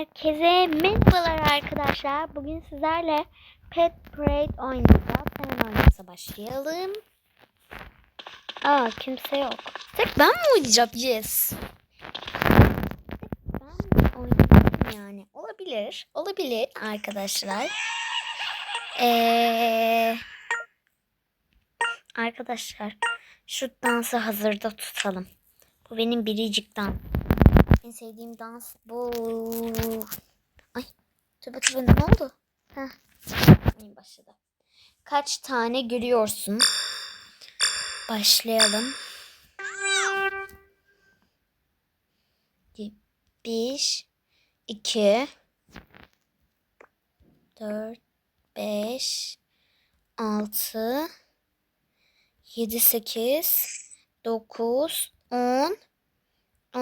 Herkese merhabalar arkadaşlar. Bugün sizlerle Pet Parade oynayacağız. Hemen oyunumuza başlayalım. Aa kimse yok. Tek ben mi oynayacağım? Yes. Ben mi oynayacağım yani? Olabilir. Olabilir arkadaşlar. Ee, arkadaşlar şu dansı hazırda tutalım. Bu benim biricik dans. En sevdiğim dans bu. Ay tövbe tövbe ne oldu? Heh. Oyun başladı. Kaç tane görüyorsun? Başlayalım. Bir, iki, dört, beş, altı, yedi, sekiz, dokuz, on,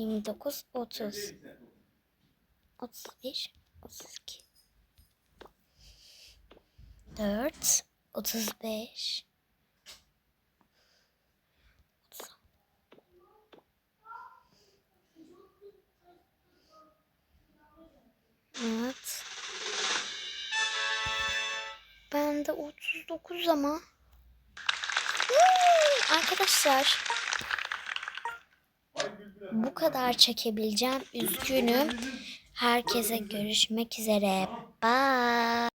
29, 30, 31, 32, 4, 35, 30. Evet. Ben de 39 ama. Hmm, arkadaşlar bu kadar çekebileceğim. Üzgünüm. Herkese görüşmek üzere. Bye.